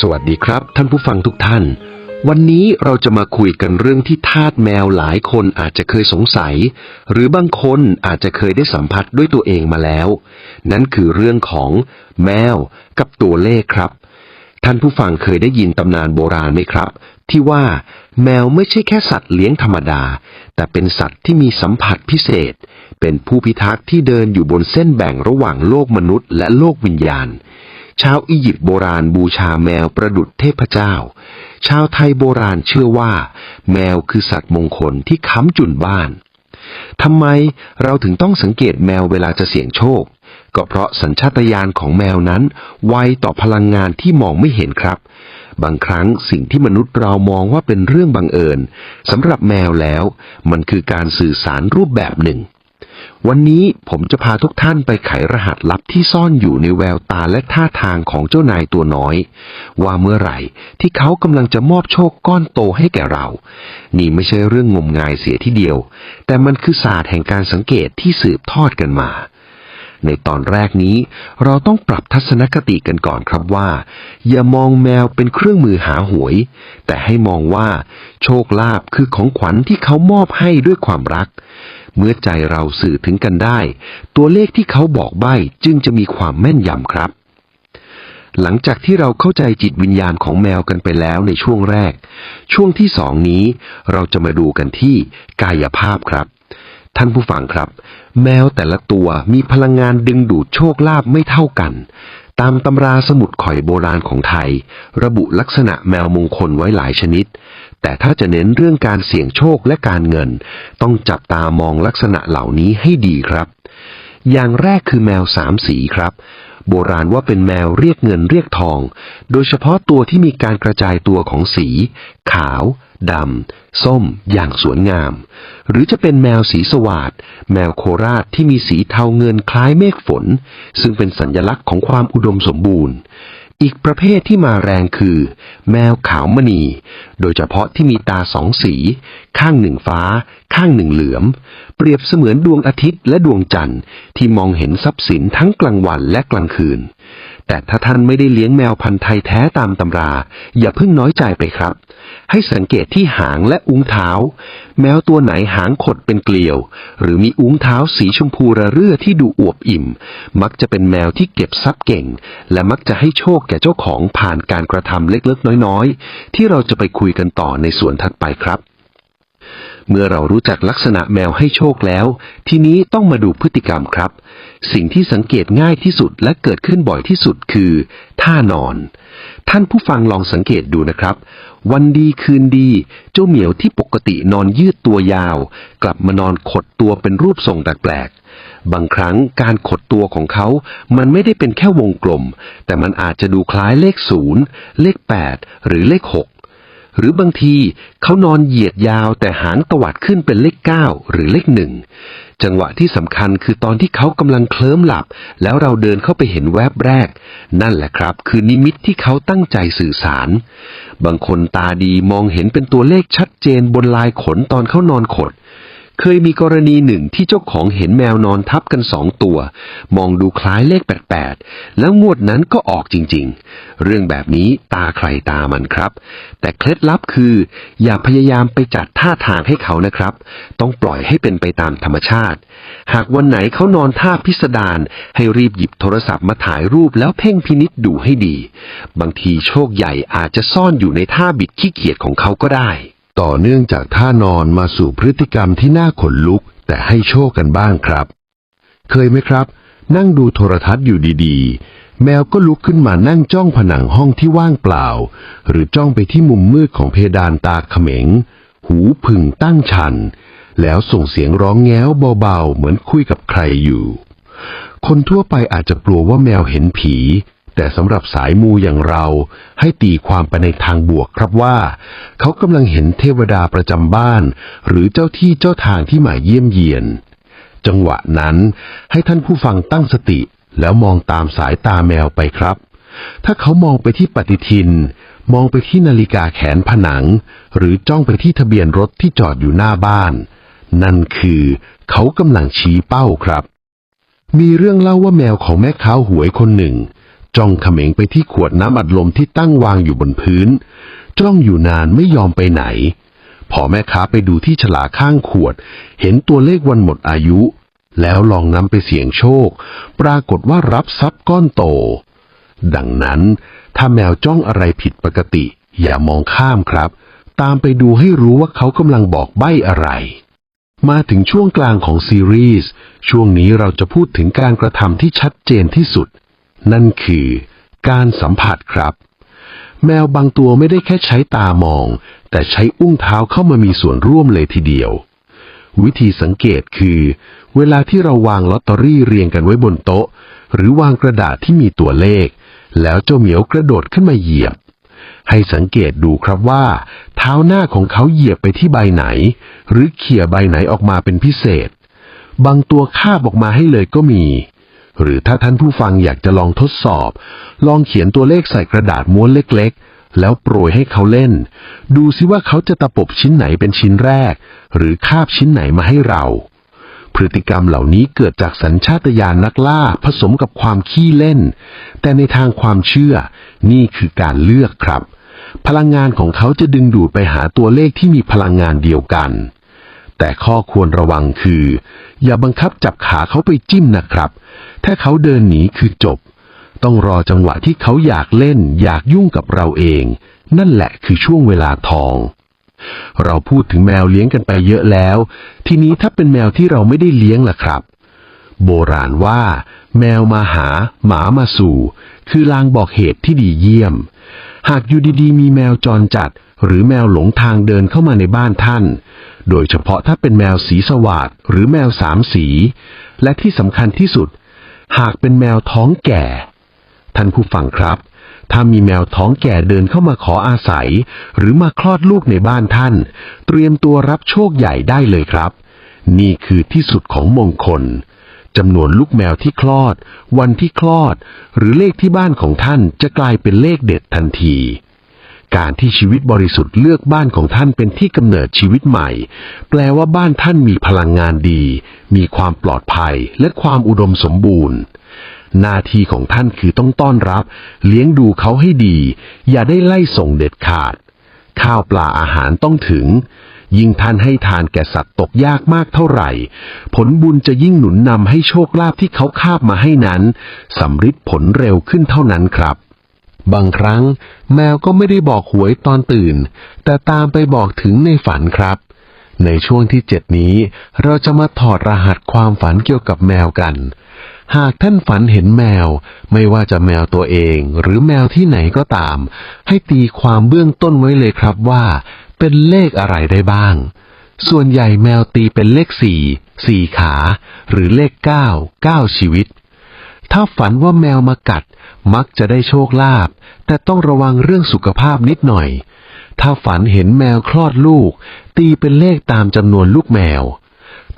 สวัสดีครับ ท่านผู้ฟังทุกท่าน วันนี้เราจะมาคุยกันเรื่องที่ทาสแมวหลายคนอาจจะเคยสงสัย หรือบางคนอาจจะเคยได้สัมผัสด้วยตัวเองมาแล้ว นั่นคือเรื่องของแมวกับตัวเลขครับ ท่านผู้ฟังเคยได้ยินตำนานโบราณไหมครับ ที่ว่าแมวไม่ใช่แค่สัตว์เลี้ยงธรรมดา แต่เป็นสัตว์ที่มีสัมผัสพิเศษ เป็นผู้พิทักษ์ที่เดินอยู่บนเส้นแบ่งระหว่างโลกมนุษย์และโลกวิญญาณ ชาวอียิปต์โบราณบูชาแมวประดุจเทพเจ้า ชาวไทยโบราณเชื่อว่า แมวคือสัตว์มงคลที่ค้ำจุนบ้านทำไมเราถึงต้องสังเกตแมวเวลาจะเสี่ยงโชค ก็เพราะสัญชาตญาณของแมวนั้น ไวต่อพลังงานที่มองไม่เห็นครับ บางครั้งสิ่งที่มนุษย์เรามองว่าเป็นเรื่องบังเอิญสำหรับแมวแล้ว มันคือการสื่อสารรูปแบบหนึ่ง วันนี้ผมจะพาทุกท่านไปไขรหัสลับที่ซ่อนอยู่ในแววตาและท่าทางของเจ้านายตัวน้อย ว่าเมื่อไหร่ที่เขากำลังจะมอบโชคก้อนโตให้แก่เรา นี่ไม่ใช่เรื่องงมงายเสียทีเดียว แต่มันคือศาสตร์แห่งการสังเกตที่สืบทอดกันมา ในตอนแรกนี้เราต้องปรับทัศนคติกันก่อนครับว่า อย่ามองแมวเป็นเครื่องมือหาหวย แต่ให้มองว่า โชคลาภคือของขวัญที่เขามอบให้ด้วยความรักเเมื่อใจเราสื่อถึงกันได้ ตัวเลขที่เขาบอกใบ้จึงจะมีความแม่นยำครับ หลังจากที่เราเข้าใจจิตวิญญาณของแมวกันไปแล้วในช่วงแรก ช่วงที่สองนี้เราจะมาดูกันที่กายภาพครับ ท่านผู้ฟังครับ แมวแต่ละตัวมีพลังงานดึงดูดโชคลาภไม่เท่ากันตามตำราสมุดข่อยโบราณของไทย ระบุลักษณะแมวมงคลไว้หลายชนิด แต่ถ้าจะเน้นเรื่องการเสี่ยงโชคและการเงิน ต้องจับตามองลักษณะเหล่านี้ให้ดีครับ อย่างแรกคือแมวสามสีครับ โบราณว่าเป็นแมวเรียกเงินเรียกทอง โดยเฉพาะตัวที่มีการกระจายตัวของสี ขาวดำ ส้ม อย่างสวยงาม หรือจะเป็นแมวสีสวาดแมวโคราชที่มีสีเทาเงินคล้ายเมฆฝน ซึ่งเป็นสัญญลักษณ์ของความอุดมสมบูรณ์ อีกประเภทที่มาแรงคือ แมวขาวมณี โดยเฉพาะที่มีตาสองสี ข้างหนึ่งฟ้า ข้างหนึ่งเหลือม เปรียบเสมือนดวงอาทิตย์และดวงจันทร์ที่มองเห็นทรัพย์สินทั้งกลางวันและกลางคืน แต่ถ้าท่านไม่ได้เลี้ยงแมวพันธุ์ไทยแท้ตามตำรา อย่าเพิ่งน้อยใจไปครับ ให้สังเกตที่หางและอุ้งเท้า แมวตัวไหนหางขดเป็นเกลียว หรือมีอุ้งเท้าสีชมพูระเรื่อที่ดูอวบอิ่ม มักจะเป็นแมวที่เก็บทรัพย์เก่ง และมักจะให้โชคแก่เจ้าของผ่านการกระทำเล็กๆ น้อยๆ ที่เราจะไปคุยกันต่อในส่วนถัดไปครับ เมื่อเรารู้จักลักษณะแมวให้โชคแล้ว ทีนี้ต้องมาดูพฤติกรรมครับ สิ่งที่สังเกตง่ายที่สุดและเกิดขึ้นบ่อยที่สุดคือท่านอน ท่านผู้ฟังลองสังเกตดูนะครับ วันดีคืนดี เจ้าเหมียวที่ปกตินอนยืดตัวยาว กลับมานอนขดตัวเป็นรูปทรงแปลกๆบางครั้งการขดตัวของเขา มันไม่ได้เป็นแค่วงกลม แต่มันอาจจะดูคล้ายเลขศูนย์เลขแปดหรือเลขหก หรือบางทีเขานอนเหยียดยาวแต่หางตวัดขึ้นเป็นเลขเก้าหรือเลขหนึ่งจังหวะที่สำคัญคือตอนที่เขากำลังเคลิ้มหลับ แล้วเราเดินเข้าไปเห็นแวบแรก นั่นแหละครับ คือนิมิตที่เขาตั้งใจสื่อสาร บางคนตาดีมองเห็นเป็นตัวเลขชัดเจนบนลายขนตอนเขานอนขด เคยมีกรณีหนึ่งที่เจ้าของเห็นแมวนอนทับกันสองตัว มองดูคล้ายเลขแปดๆแล้วงวดนั้นก็ออกจริงๆ เรื่องแบบนี้ตาใครตามันครับ แต่เคล็ดลับคือ อย่าพยายามไปจัดท่าทางให้เขานะครับ ต้องปล่อยให้เป็นไปตามธรรมชาติ หากวันไหนเขานอนท่าพิสดารให้รีบหยิบโทรศัพท์มาถ่ายรูปแล้วเพ่งพินิษดูให้ดี บางทีโชคใหญ่อาจจะซ่อนอยู่ในท่าบิดขี้เกียจของเขาก็ได้ ต่อเนื่องจากท่านอนมาสู่พฤติกรรมที่น่าขนลุก แต่ให้โชคกันบ้างครับ เคยไหมครับ นั่งดูโทรทัศน์อยู่ดีๆ แมวก็ลุกขึ้นมานั่งจ้องผนังห้องที่ว่างเปล่า หรือจ้องไปที่มุมมืดของเพดานตาเขม็ง หูผึ่งตั้งชัน แล้วส่งเสียงร้องแง้วเบาๆ เหมือนคุยกับใครอยู่ คนทั่วไปอาจจะกลัวว่าแมวเห็นผี แต่สำหรับสายมูอย่างเราให้ตีความไปในทางบวกครับว่า เขากำลังเห็นเทวดาประจำบ้าน หรือเจ้าที่เจ้าทางที่มาเยี่ยมเยียน จังหวะนั้นให้ท่านผู้ฟังตั้งสติแล้วมองตามสายตาแมวไปครับ ถ้าเขามองไปที่ปฏิทิน มองไปที่นาฬิกาแขนผนัง หรือจ้องไปที่ทะเบียนรถที่จอดอยู่หน้าบ้าน นั่นคือเขากำลังชี้เป้าครับมีเรื่องเล่าว่าแมวของแม่ค้าหวยคนหนึ่ง จ้องเขม็งไปที่ขวดน้ำอัดลมที่ตั้งวางอยู่บนพื้น จ้องอยู่นานไม่ยอมไปไหน พอแม่ค้าไปดูที่ฉลากข้างขวด เห็นตัวเลขวันหมดอายุ แล้วลองนำไปเสี่ยงโชค ปรากฏว่ารับทรัพย์ก้อนโต ดังนั้น ถ้าแมวจ้องอะไรผิดปกติ อย่ามองข้ามครับ ตามไปดูให้รู้ว่าเขากำลังบอกใบ้อะไรมาถึงช่วงกลางของซีรีส์ ช่วงนี้เราจะพูดถึงการกระทำที่ชัดเจนที่สุด นั่นคือการสัมผัสครับ แมวบางตัวไม่ได้แค่ใช้ตามอง แต่ใช้อุ้งเท้าเข้ามามีส่วนร่วมเลยทีเดียว วิธีสังเกตคือ เวลาที่เราวางลอตเตอรี่เรียงกันไว้บนโต๊ะ หรือวางกระดาษที่มีตัวเลข แล้วเจ้าเหมียวกระโดดขึ้นมาเหยียบ ให้สังเกตดูครับว่า เท้าหน้าของเขาเหยียบไปที่ใบไหน หรือเขี่ยใบไหนออกมาเป็นพิเศษ บางตัวคาบออกมาให้เลยก็มี หรือถ้าท่านผู้ฟังอยากจะลองทดสอบ ลองเขียนตัวเลขใส่กระดาษม้วนเล็กๆ แล้วโปรยให้เขาเล่น ดูซิว่าเขาจะตะปบชิ้นไหนเป็นชิ้นแรก หรือคาบชิ้นไหนมาให้เรา พฤติกรรมเหล่านี้เกิดจากสัญชาตญาณนักล่าผสมกับความขี้เล่น แต่ในทางความเชื่อ นี่คือการเลือกครับ พลังงานของเขาจะดึงดูดไปหาตัวเลขที่มีพลังงานเดียวกัน แต่ข้อควรระวังคือ อย่าบังคับจับขาเขาไปจิ้มนะครับ ถ้าเขาเดินหนีคือจบ ต้องรอจังหวะที่เขาอยากเล่น อยากยุ่งกับเราเอง นั่นแหละคือช่วงเวลาทอง เราพูดถึงแมวเลี้ยงกันไปเยอะแล้ว ทีนี้ถ้าเป็นแมวที่เราไม่ได้เลี้ยงล่ะครับ โบราณว่า แมวมาหา หมามาสู่ คือลางบอกเหตุที่ดีเยี่ยม หากอยู่ดีๆ มีแมวจรจัด หรือแมวหลงทางเดินเข้ามาในบ้านท่าน โดยเฉพาะถ้าเป็นแมวสีสว่าดหรือแมวสามสี และที่สำคัญที่สุด หากเป็นแมวท้องแก่ ท่านผู้ฟังครับ ถ้ามีแมวท้องแก่เดินเข้ามาขออาศัย หรือมาคลอดลูกในบ้านท่าน เตรียมตัวรับโชคใหญ่ได้เลยครับ นี่คือที่สุดของมงคล จำนวนลูกแมวที่คลอด วันที่คลอด หรือเลขที่บ้านของท่านจะกลายเป็นเลขเด็ดทันที การที่ชีวิตบริสุทธิ์เลือกบ้านของท่านเป็นที่กำเนิดชีวิตใหม่ แปลว่าบ้านท่านมีพลังงานดี มีความปลอดภัยและความอุดมสมบูรณ์ หน้าที่ของท่านคือต้องต้อนรับ เลี้ยงดูเขาให้ดี อย่าได้ไล่ส่งเด็ดขาด ข้าวปลาอาหารต้องถึง ยิ่งท่านให้ทานแก่สัตว์ตกยากมากเท่าไหร่ ผลบุญจะยิ่งหนุนนำให้โชคลาภที่เขาคาบมาให้นั้นสำฤทธิ์ผลเร็วขึ้นเท่านั้นครับ บางครั้ง แมวก็ไม่ได้บอกหวยตอนตื่น แต่ตามไปบอกถึงในฝันครับ ในช่วงที่เจ็ดนี้ เราจะมาถอดรหัสความฝันเกี่ยวกับแมวกัน หากท่านฝันเห็นแมว ไม่ว่าจะแมวตัวเอง หรือแมวที่ไหนก็ตาม ให้ตีความเบื้องต้นไว้เลยครับว่า เป็นเลขอะไรได้บ้าง ส่วนใหญ่แมวตีเป็นเลขสี่สี่ขา หรือเลขเก้าเก้าชีวิต ถ้าฝันว่าแมวมากัด มักจะได้โชคลาภแต่ต้องระวังเรื่องสุขภาพนิดหน่อย ถ้าฝันเห็นแมวคลอดลูก ตีเป็นเลขตามจำนวนลูกแมว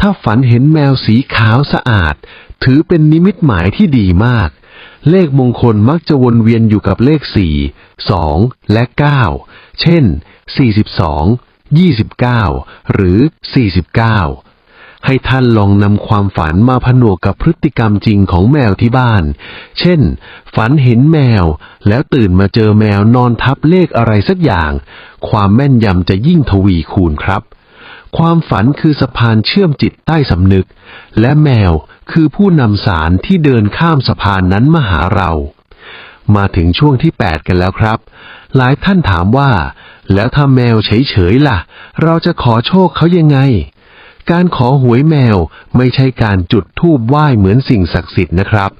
ถ้าฝันเห็นแมวสีขาวสะอาด ถือเป็นนิมิตหมายที่ดีมากเลขมงคลมักจะวนเวียนอยู่กับเลขสี่สองและเก้าเช่น สี่สิบสองยี่สิบเก้าหรือสี่สิบเก้าให้ท่านลองนำความฝันมาผนวกกับพฤติกรรมจริงของแมวที่บ้าน เช่น ฝันเห็นแมว แล้วตื่นมาเจอแมวนอนทับเลขอะไรสักอย่าง ความแม่นยำจะยิ่งทวีคูณครับ ความฝันคือสะพานเชื่อมจิตใต้สำนึก และแมวคือผู้นำสารที่เดินข้ามสะพานนั้นมาหาเรา มาถึงช่วงที่ 8 กันแล้วครับ หลายท่านถามว่า แล้วถ้าแมวเฉยๆล่ะ เราจะขอโชคเขายังไง การขอหวยแมวไม่ใช่การจุดธูปไหว้เหมือนสิ่งศักดิ์สิทธิ์นะครับ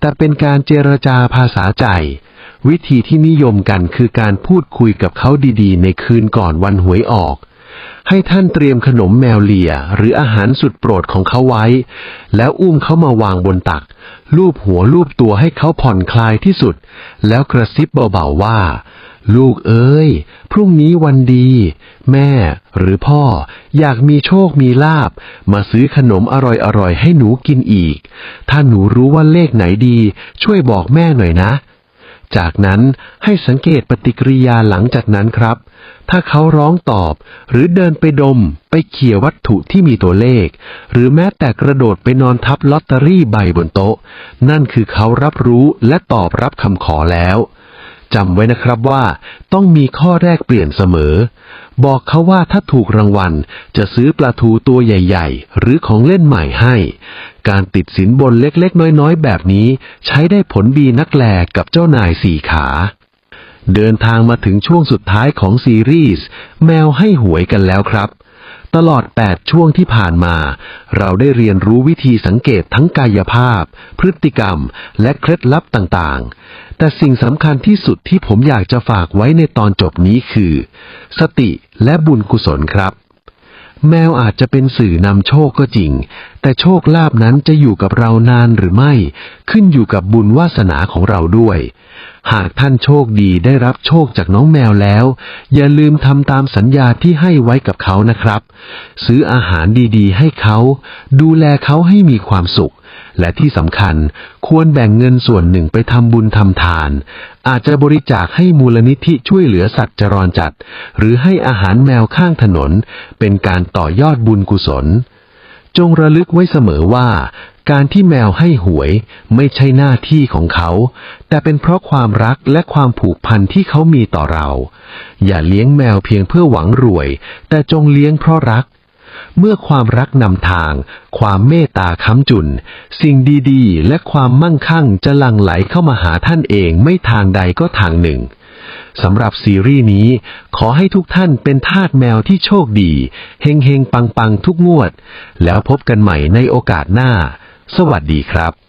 แต่เป็นการเจรจาภาษาใจ วิธีที่นิยมกันคือการพูดคุยกับเขาดีๆ ในคืนก่อนวันหวยออก ให้ท่านเตรียมขนมแมวเลียหรืออาหารสุดโปรดของเขาไว้ แล้วอุ้มเขามาวางบนตักลูบหัวลูบตัวให้เขาผ่อนคลายที่สุด แล้วกระซิบเบาๆว่า ลูกเอ้ย พรุ่งนี้วันดี แม่หรือพ่ออยากมีโชคมีลาบ มาซื้อขนมอร่อยๆ ให้หนูกินอีก ถ้าหนูรู้ว่าเลขไหนดี ช่วยบอกแม่หน่อยนะ จากนั้นให้สังเกตปฏิกิริยาหลังจากนั้นครับ ถ้าเขาร้องตอบ หรือเดินไปดม ไปเขี่ยวัตถุที่มีตัวเลข หรือแม้แต่กระโดดไปนอนทับลอตเตอรี่ใบบนโต๊ะ นั่นคือเขารับรู้และตอบรับคำขอแล้ว จำไว้นะครับว่าต้องมีข้อแรกเปลี่ยนเสมอ บอกเขาว่าถ้าถูกรางวัลจะซื้อปลาทูตัวใหญ่ ๆ หรือของเล่นใหม่ให้ การติดสินบนเล็กๆ น้อยๆ แบบนี้ใช้ได้ผลดีนักแลกับเจ้านายสี่ขา เดินทางมาถึงช่วงสุดท้ายของซีรีส์แมวให้หวยกันแล้วครับตลอด 8 ช่วงที่ผ่านมา เราได้เรียนรู้วิธีสังเกตทั้งกายภาพ พฤติกรรม และเคล็ดลับต่างๆ แต่สิ่งสำคัญที่สุดที่ผมอยากจะฝากไว้ในตอนจบนี้คือ สติและบุญกุศลครับ แมวอาจจะเป็นสื่อนำโชคก็จริง แต่โชคลาภนั้นจะอยู่กับเรานานหรือไม่ ขึ้นอยู่กับบุญวาสนาของเราด้วย หากท่านโชคดีได้รับโชคจากน้องแมวแล้ว อย่าลืมทำตามสัญญาที่ให้ไว้กับเขานะครับ ซื้ออาหารดีๆ ให้เขา ดูแลเขาให้มีความสุข และที่สำคัญควรแบ่งเงินส่วนหนึ่งไปทำบุญทำทาน อาจจะบริจาคให้มูลนิธิช่วยเหลือสัตว์จรจัด หรือให้อาหารแมวข้างถนน เป็นการต่อยอดบุญกุศล จงระลึกไว้เสมอว่า การที่แมวให้หวยไม่ใช่หน้าที่ของเขา แต่เป็นเพราะความรักและความผูกพันที่เขามีต่อเรา อย่าเลี้ยงแมวเพียงเพื่อหวังรวย แต่จงเลี้ยงเพราะรัก เมื่อความรักนำทาง ความเมตตาค้ำจุน สิ่งดีๆ และความมั่งคั่งจะหลั่งไหลเข้ามาหาท่านเองไม่ทางใดก็ทางหนึ่งสำหรับซีรีส์นี้ขอให้ทุกท่านเป็นทาสแมวที่โชคดี เฮงเฮงปังปังทุกงวด แล้วพบกันใหม่ในโอกาสหน้า สวัสดีครับ